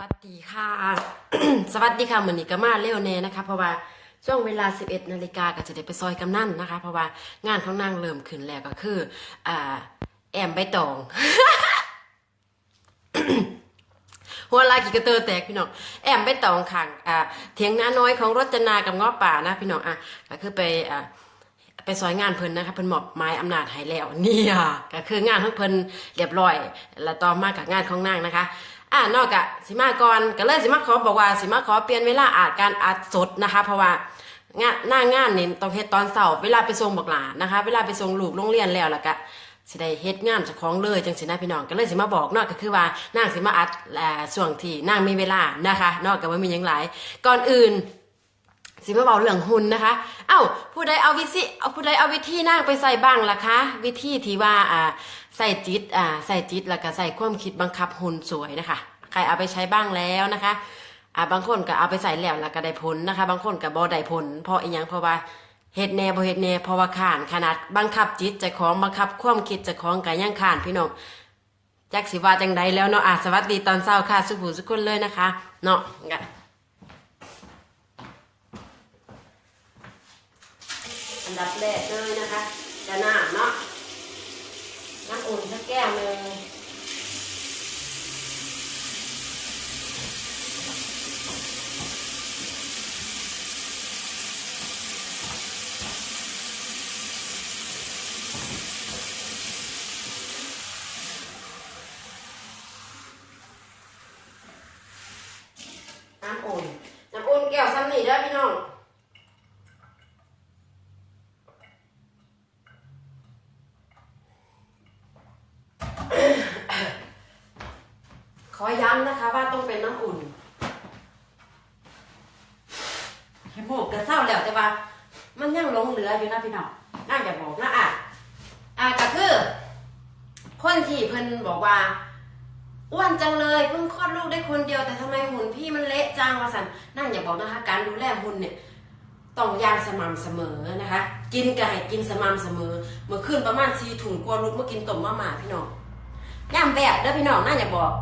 วัสดีค่ะ สวัสดีค่ะเหมือนนี้ก็มาเร็วแน่นะคะ เพราะว่าช่วงเวลา 11นาฬิกาก็จะได้ไปซอยกำนันนะคะ เพราะว่างานของนางเริ่มขึ้นแล้วก็คืออ่าแอมใบตอง หัวลายกี่กระเตอแตกพี่น้องแอมใบตองขังอ่าเถียงน้าน้อยของรจนากับง้อป่านะพี่น้องอะก็คือไปอ่าไปซอยงานเพิ่นนะคะเพิ่นมอบไม้อำนาจให้แล้วเนี่ยก็คืองานของเพิ่นเรียบร้อย แล้วต่อมากับงานของนางนะคะ อ่านอกจากสิมาก่อนก็เลยสิมาขอบอกว่าสิมาขอเปลี่ยนเวลาอาจการอัดสดนะคะ เพราะว่างานหน้างานนี่ต้องเฮ็ดตอนเสาร์เวลาไปส่งบักหลานนะคะ เวลาไปส่งลูกโรงเรียนแล้วแล้วก็สิได้เฮ็ดงานเจ้าของเลยจังสินะพี่น้องก็เลยสิมาบอกเนาะก็คือว่านางสิมาอัดเอ่ส่วงที่นางมีเวลานะคะนอกจากว่ามีอยังหลายก่อนอื่น สิมาบอกเรื่องหุ่นนะคะ เอ้าผู้ใดเอาวิธีเอาผู้ใดเอาวิธีนั่งไปใส่บ้างล่ะคะ วิธีที่ว่าอ่าใส่จิตอ่าใส่จิตแล้วก็ใส่ความคิดบังคับหุ่นสวยนะคะ ใครเอาไปใช้บ้างแล้วนะคะอ่าบางคนก็เอาไปใส่แล้วแล้วก็ได้ผลนะคะ บางคนก็บ่ได้ผลเพราะอีหยังเพราะว่าเฮ็ดแน่บ่เฮ็ดแน่เพราะว่าข้านขนาดบังคับจิตเจะของบังคับความคิดเจะของก็ยังข้านพี่น้องจักสิว่าจังใดแล้วเนาะอะสวัสดีตอนเช้าค่ะสุภูสุกคนเลยนะคะ เนาะก็ อั นดับแรกเลยนะคะจะน้ำเนาะน้ำอุ่นสักแก้วหนึ่งน้ำอุ่นน้ำอุ่นแก้วซ้ำนี่เด้อพี่น้อง ข อย้ำนะคะว่าต้องเป็นน้ำอุ่นให้หมกกระเศร้าแล้วแต่ว่า มันยังหลงเหลืออยู่นะพี่น้องน่าจะบอกนะอะอะก็คือ คนที่เพิ่นบอกว่าอ้วนจังเลยเพิ่งคลอดลูกได้คนเดียวแต่ทำไมหุ่นพี่มันเละจังวะสันนั่งอย่าบอกนะคะ การดูแลหุ่นเนี่ยต้องยางสม่ำเสมอนะคะ กินก็ให้กินสม่ำเสมอเมื่อคืนประมาณสี่ถุงกลัวลูกเมื่อกินต้มมาม่าพี่น้องย่ำแบบเด้อพี่น้องน่าอย่าบอก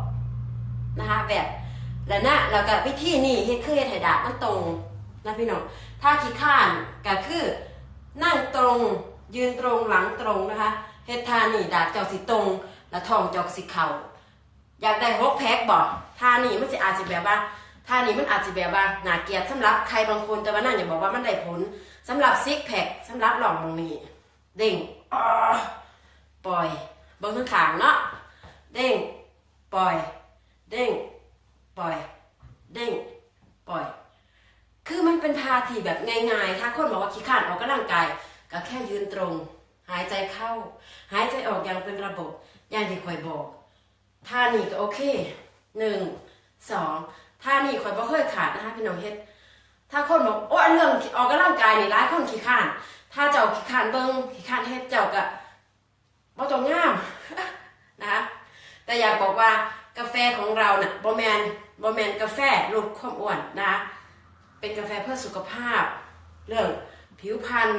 นะคะแบบแล้วนะแล้วก็วิธีนี่เฮ็ดคือเฮ็ดให้ดาบมันตรงนะพี่น้องถ้าขี้ข้านก็คือนั่งตรงยืนตรงหลังตรงนะคะเฮ็ดท่านี่ดาบเจ้าสิตรง แล้วท้องเจ้าสิเข่าอยากได้หกแพ็คบ่ท่านี่มันสิอาจสิแบบว่าท่านี่มันอาจสิแบบว่าน่าเกียดสำหรับใครบางคนแต่ว่านั่นอย่าบอกว่ามันได้ผลสำหรับซิกแพคสำหรับหล่องตรงนี้เด้งปล่อยเบิ่งทั้งขางเนาะเด้งปล่อย เด้ง ปล่อย เด้ง ปล่อย คือมันเป็น ที่แบบง่ายๆ ถ้าคนบอกว่าขี้ขาดออกกำลังกาย ก็แค่ยืนตรง หายใจเข้า หายใจออกอย่างเป็นระบบ อย่างที่คอยบอกท่านี้ก็โอเคหนึ่งสองท่านี้คอยบ่เคยขาดนะคะพี่น้องเฮ็ด ถ้าคนบอกโอ้อันเรื่องออกกำลังกายนี่ร้ายคนขี้ข้าน ถ้าเจ้าขี้ข้านเบิ้งขี้ข้านเฮ็ดเจ้าก็บ่ต้องงามนะคะแต่อยากบอกว่ากาแฟของเราเนะ่ะบอแมนบอแมนกาแฟลดความอ้วนนะคะ เป็นกาแฟเพื่อสุขภาพ เรื่องผิวพรรณ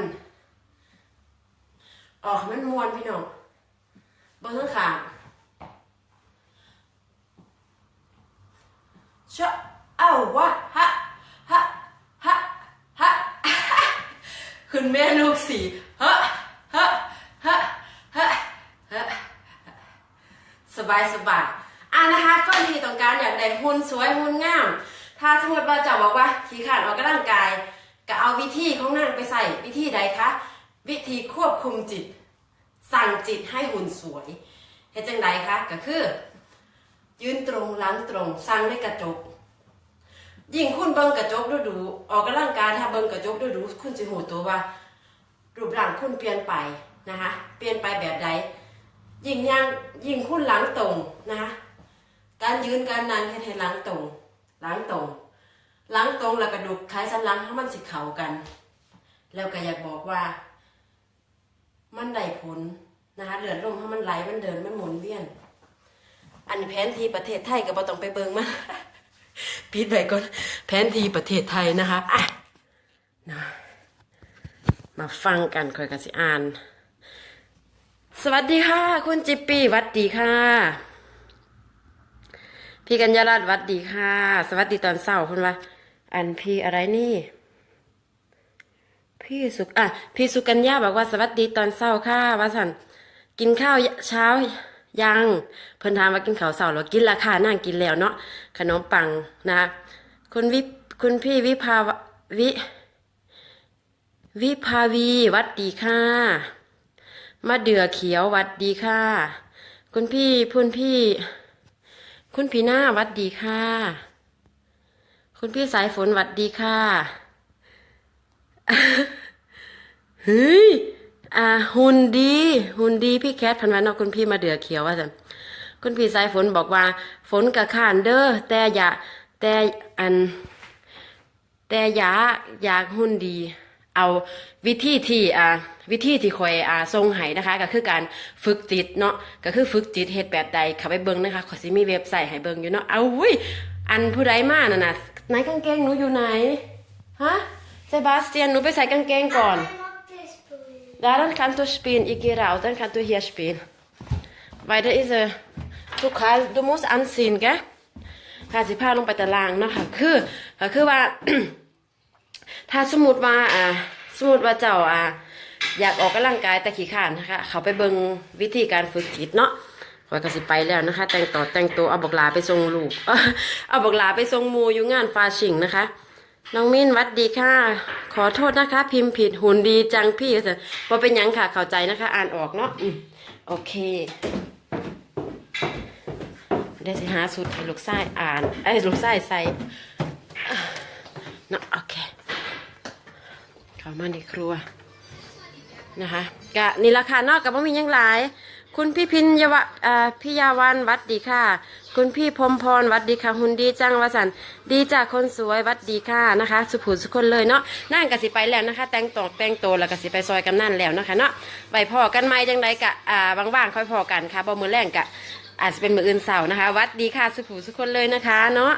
ออกให้มันมวนพี่น้องเบนข้างขาชะเอาวะฮะฮะฮะฮะคุณแม่ลูกสี่ฮะฮะฮะฮะฮะสบายสบายอะนะคะคนที่ต้องการอยากได้หุ่นสวยหุ่นงาม ถ้าสมมติว่าเจะบอกว่าขี้ขาดออกกำลังกาย ก็เอาวิธีของนางไปใส่วิธีใดคะวิธีควบคุมจิต สั่งจิตให้หุ่นสวยเฮ็ดจังไดคะก็คือ ยืนตรงหลังตรงสั่งด้วยกระจกยิ่งคุณเบิ่งกระจกดูดูออกกำลังกายถ้าเบิ่งกระจกดูดูคุณจะหูตัวว่า รูปร่างคุณเปลี่ยนไปนะคะเปลี่ยนไปแบบใดยิ่งย่างยิ่งคุ้นหลังตรงนะคะการยืนการนั่งให้หลังตรง หลังตรงหลังตรงแล้วกระดูกไขสันหลังให้มันสิเข้ากัน แล้วก็อยากบอกว่า มันได้ผลนะคะเลือดลมให้มันไหลมันเดินมันหมุนเวียน อันนี้แผนที่ประเทศไทยก็บ่ต้องไปเบิ่งมาปิดไว้ก่อนแผนที่ประเทศไทยนะคะอะนะมาฟังกันค่อยกันสิอ่าน สวัสดีค่ะ คุณจิปปี้วัดดีค่ะ พี่กัญญารัตน์วัดดีค่ะ สวัสดีตอนเช้าคุณว่าอันพี่อะไรนี่ พี่สุกอะพี่สุกัญญาบอกว่าสวัสดีตอนเช้าค่ะว่าสันกินข้าวเช้ายังเพิ่นถามว่ากินข้าวเช้าหรอกินราคานั่งกินแล้วเนาะขนมปังนะคุณวิคุณพี่วิภาวิวิภาวีวัดดีค่ะมาเดือเขียววัดดีค่ะ คุณพี่พุ่นพี่ คุณพีหน้าวัดดีค่ะ คุณพี่สายฝนวัดดีค่ะเฮ้ยอ่าหุ่นดีหุ่นดีพี่แคทพันวันเอาคุณพี่มาเดือเขียวว่าสันคุณพี่สายฝนบอกว่า ฝนกระขานเด้อแต่อย่าแต่อัน แต่อย่าอยากหุ่นดี เอาวิธีที่อ่าวิธีที่คอยอ่าทรงให้นะคะ ก็คือการฝึกจิตเนาะก็คือฝึกจิตเฮ็ดแบบใดเข้าไปเบิ่งนะคะขอยสิมีเว็บไซต์ให้เบิ่งอยู่เนาะเอาอุ้ยอันผู้ใดมาน่ะนะไหนกางเกงหนูอยู่ไหนฮะเซบาสเตียนหนูไปใส่กางเกงก่อน I mag det spelen. Ja, dann kannst du spielen. Ich gehe raus, dann kannst du hier spielen. Weiter ist er. Du, kannst, du musst anziehen, gell? ค่ะสิพาลงไปตารางเนาะค่ะคือก็คือว่า ถ้าสมมติว่าอ่าสมมติว่าเจ้าอ่าอยากออกกำลังกายแต่ขี้ข้านนะคะ เขาไปเบิ่งวิธีการฝึกจิตเนาะขอยก็สิไปแล้วนะคะ แต่งต่อแต่งตัวเอาบอกลาไปส่งลูก เอาบอกลาไปส่งมูอยู่งานฟาชิงนะคะ น้องมิ้นวัดดีค่ะ ขอโทษนะคะ พิมพ์ผิดหุ่นดีจังพี่เสพอเป็นยังค่ะเข้าใจนะคะ อ่านออกเนาะโอเคได้สิหาสุดให้ลูกไส้อ่านไอ้ลูกไส้ใส่เนาะโอเค เข้ามาในครัวนะคะกะนี่ราคานอกกับว่ามียังหลาย คุณพี่พิญญวะพี่ยาวันวัดดีค่ะ คุณพี่พรมพรวัดดีค่ะหุ่นดีจังวสันดีจากคนสวยวัดดีค่ะนะคะ สุภูสุคนเลยเนาะนั่งกสิไปแล้วนะคะ แต่งตอกแต่งตัวแล้วกสิไปซอยกำนั่นแล้วนะคะเนาะไปพอกันไหมจังไรกะอ่าว่างๆค่อยพอกันค่ะบ่มือแรงกะอาจจะเป็นมืออื่นเสาร์นะคะ วัดดีค่ะสุภูสุคนเลยนะคะเนาะ